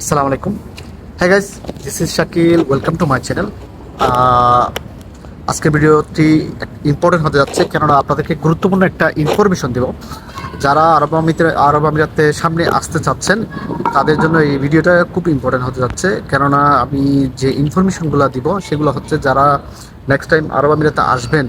আসসালামু আলাইকুম। হ্যাঁ guys this is Shakil welcome to my channel আজকের ভিডিওটি ইম্পর্টেন্ট হতে যাচ্ছে, কেননা আপনাদেরকে গুরুত্বপূর্ণ একটা ইনফরমেশন দেব। যারা আরব আমিতে আরব আমিরাতে সামনে আসতে চাচ্ছেন, তাদের জন্য এই ভিডিওটা খুব ইম্পর্টেন্ট হতে যাচ্ছে। কেননা আমি যে ইনফরমেশনগুলো দিব, সেগুলো হচ্ছে যারা নেক্সট টাইম আরব আমিরাতে আসবেন,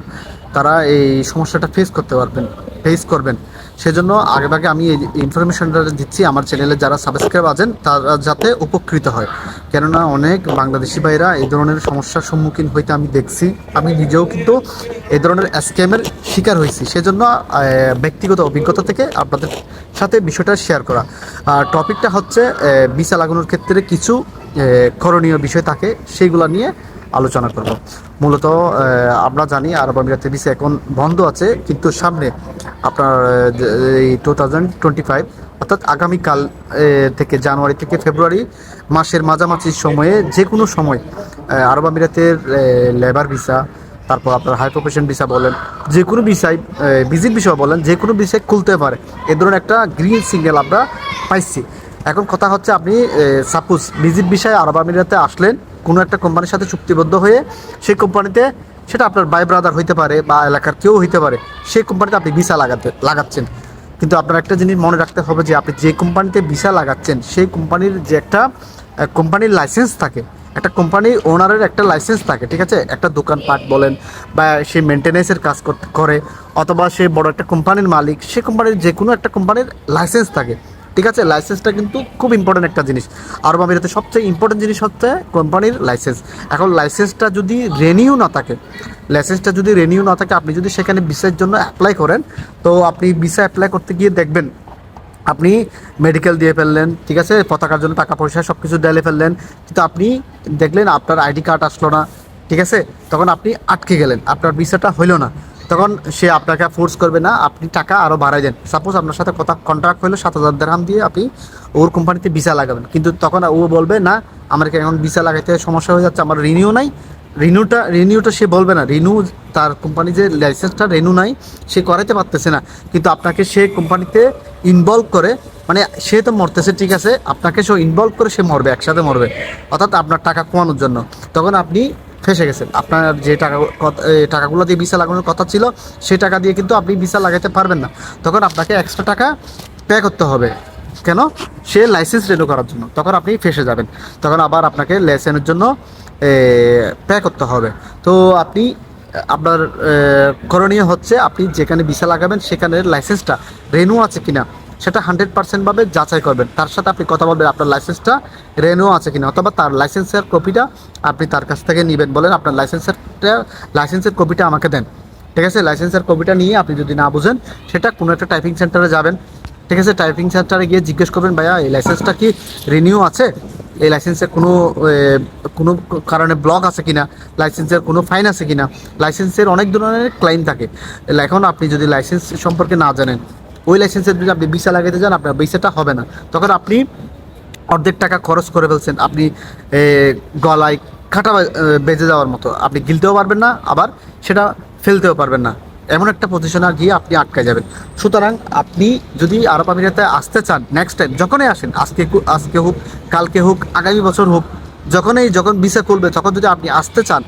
তারা এই সমস্যাটা ফেস করতে পারবেন ফেস করবেন। সেজন্য আগেভাগে আমি এই ইনফরমেশনটা দিচ্ছি আমার চ্যানেলে যারা সাবস্ক্রাইব আছেন, তারা যাতে উপকৃত হয়। কেননা অনেক বাংলাদেশি ভাইরা এই ধরনের সমস্যার সম্মুখীন হইতে আমি দেখছি। আমি নিজেও কিন্তু এই ধরনের স্ক্যামের শিকার হয়েছি। সেজন্য ব্যক্তিগত অভিজ্ঞতা থেকে আপনাদের সাথে বিষয়টা শেয়ার করা। আর টপিকটা হচ্ছে বিসা লাগানোর ক্ষেত্রে কিছু করণীয় বিষয় থাকে সেইগুলো নিয়ে আলোচনা করব। মূলত আমরা জানি আরব আমিরাতে ভিসা এখন বন্ধ আছে, কিন্তু সামনে আপনার এই টু থাউজেন্ড টোয়েন্টি ফাইভ অর্থাৎ আগামীকাল থেকে জানুয়ারি থেকে ফেব্রুয়ারি মাসের মাঝামাঝি সময়ে যে কোনো সময় আরব আমিরাতের লেবার ভিসা, তারপর আপনার হাই প্রফেশন ভিসা বলেন যে কোনো ভিসাই ভিজিট বিষয় বলেন যে কোনো ভিসায় খুলতে পারে। এ ধরনের একটা গ্রিন সিগন্যাল আমরা পাইছি। এখন কথা হচ্ছে আপনি সাপোজ ভিজিট বিষয়ে আরব আমিরাতে আসলেন, কোনো একটা কোম্পানির সাথে চুক্তিবদ্ধ হয়ে সেই কোম্পানিতে সেটা আপনার বাই ব্রাদার হইতে পারে বা এলাকার কেউ হইতে পারে, সেই কোম্পানিতে আপনি ভিসা লাগাতে, লাগাচ্ছেন। কিন্তু আপনার একটা জিনিস মনে রাখতে হবে যে, আপনি যে কোম্পানিতে ভিসা লাগাচ্ছেন, সেই কোম্পানির যে একটা কোম্পানির লাইসেন্স থাকে, একটা কোম্পানির ওনারের একটা লাইসেন্স থাকে, ঠিক আছে? একটা দোকানপাট বলেন বা সে মেনটেন্যান্সের কাজ করে, অথবা সে বড় একটা কোম্পানির মালিক, সে কোম্পানির যে কোনো একটা কোম্পানির লাইসেন্স থাকে। ঠিক আছে লাইসেন্সটা কিন্তু খুব ইম্পর্টেন্ট একটা জিনিস। আরব আমিরাতে সবচেয়ে ইম্পর্টেন্ট জিনিস হচ্ছে কোম্পানির লাইসেন্স এখন লাইসেন্সটা যদি রেনিউ না থাকে লাইসেন্সটা যদি রেনিউ না থাকে, আপনি যদি সেখানে ভিসার জন্য অ্যাপ্লাই করেন, তো আপনি ভিসা অ্যাপ্লাই করতে গিয়ে দেখবেন, আপনি মেডিকেল দিয়ে ফেললেন, ঠিক আছে, পতাকার জন্য টাকা পয়সা সব কিছু ডেলে ফেললেন, কিন্তু আপনি দেখলেন আপনার আইডি কার্ড আসলো না, ঠিক আছে, তখন আপনি আটকে গেলেন, আপনার ভিসাটা হইল না। তখন সে আপনাকে ফোর্স করবে না, আপনি টাকা আরও বাড়াই দেন। সাপোজ আপনার সাথে কথা কন্ট্রাক্ট হলো সাত হাজার দেড়হাম দিয়ে আপনি ওর কোম্পানিতে ভিসা লাগাবেন। কিন্তু তখন ও বলবে, না, আমার এখন ভিসা লাগাইতে সমস্যা হয়ে যাচ্ছে, আমার রিনিউ নাই। রিনিউটা রিনিউটা সে বলবে না। রিনিউ তার কোম্পানি যে লাইসেন্সটা রেনু নাই, সে করাইতে পারতেছে না। কিন্তু আপনাকে সে কোম্পানিতে ইনভলভ করে মানে সে তো মরতেছে, ঠিক আছে, আপনাকে সে ইনভলভ করে সে মরবে, একসাথে মরবে, অর্থাৎ আপনার টাকা কমানোর জন্য। তখন আপনি ফেসে গেছেন আপনার যে টাকা টাকাগুলো দিয়ে ভিসা লাগানোর কথা ছিল সেই টাকা দিয়ে কিন্তু আপনি ভিসা লাগাতে পারবেন না। তখন আপনাকে এক্সট্রা টাকা পে করতে হবে। কেন? সে লাইসেন্স রেনু করার জন্য। তখন আপনি ফেসে যাবেন। তখন আবার আপনাকে লাইসেন্সের জন্য পে করতে হবে। তো আপনি, আপনার করণীয় হচ্ছে আপনি যেখানে ভিসা লাগাবেন, সেখানে লাইসেন্সটা রেনু আছে কিনা সেটা হান্ড্রেড পার্সেন্ট ভাবে যাচাই করবেন। তার সাথে আপনি কথা বলবেন আপনার লাইসেন্সটা রেনু আছে কিনা, অথবা তার লাইসেন্সের কপিটা আপনি তার কাছ থেকে নেবেন বলেন, আপনার লাইসেন্সেরটা লাইসেন্সের কপিটা আমাকে দেন। ঠিক আছে? লাইসেন্সের কপিটা নিয়ে আপনি যদি না বুঝেন, সেটা কোনো একটা টাইপিং সেন্টারে যাবেন। ঠিক আছে? টাইপিং সেন্টারে গিয়ে জিজ্ঞেস করবেন, ভাইয়া, এই লাইসেন্সটা কি রিনিউ আছে? এই লাইসেন্সের কোনো কোনো কারণে ব্লক আছে কিনা? লাইসেন্সের কোনো ফাইন আছে কিনা? লাইসেন্সের অনেক ধরনের ক্লাইম থাকে। এখন আপনি যদি লাইসেন্স সম্পর্কে না জানেন ওই লাইসেন্সের যদি আপনি ভিসা লাগাইতে যান আপনার ভিসাটা হবে না। তখন আপনি অর্ধেক টাকা খরচ করে ফেলছেন। আপনি গলায় কাটা বা- এ, বেজে যাওয়ার মতো। আপনি গিলতেও পারবেন না আবার সেটা ফেলতেও পারবেন না। এমন একটা পজিশনে গিয়ে আপনি আটকে যাবেন। সুতরাং আপনি যদি আরব আমিরাতে আসতে চান নেক্সট টাইম যখনই আসেন আজকে আজকে হোক কালকে হোক আগামী বছর হোক যখনই যখন ভিসা করবে তখন যদি আপনি আসতে চান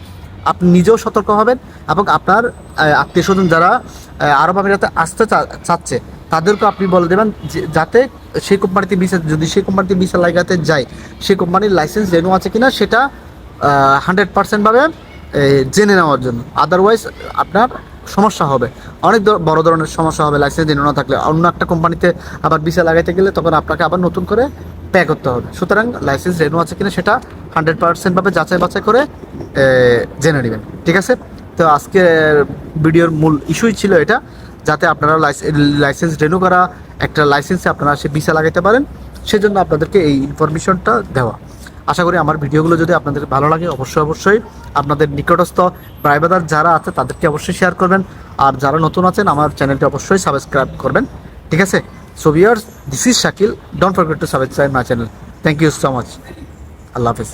আপনি নিজেও সতর্ক হবেন এবং আপনার আত্মীয় স্বজন যারা আরব আমিরাতে আসতে চাচ্ছে তাদেরকে আপনি বলে দেবেন যাতে সেই কোম্পানিতে ভিসা যদি সেই কোম্পানিতে ভিসা লাগাতে যায়, সেই কোম্পানির লাইসেন্স রেনু আছে কিনা সেটা হান্ড্রেড পার্সেন্টভাবে জেনে নেওয়ার জন্য। আদারওয়াইজ আপনার সমস্যা হবে। অনেক বড় ধরনের সমস্যা হবে লাইসেন্স রেনু না থাকলে। অন্য একটা কোম্পানিতে আবার ভিসা লাগাইতে গেলে তখন আপনাকে আবার নতুন করে পে করতে হবে। সুতরাং লাইসেন্স রেনু আছে কিনা সেটা হান্ড্রেড পার্সেন্টভাবে যাচাই বাছাই করে জেনে নেবেন। ঠিক আছে? তো আজকের ভিডিওর মূল ইস্যুই ছিল এটা, যাতে আপনারা লাইসেন্স রেনু করা একটা লাইসেন্সে আপনারা সে ভিসা লাগাইতে পারেন, সেজন্য আপনাদেরকে এই ইনফরমেশনটা দেওয়া। আশা করি আমার ভিডিওগুলো যদি আপনাদের ভালো লাগে, অবশ্যই অবশ্যই আপনাদের নিকটস্থ প্রাইভেদার যারা আছে, তাদেরকে অবশ্যই শেয়ার করবেন। আর যারা নতুন আছেন, আমার চ্যানেলটি অবশ্যই সাবস্ক্রাইব করবেন। ঠিক আছে? So viewers this is Shakil don't forget to subscribe my channel thank you so much Allah Hafiz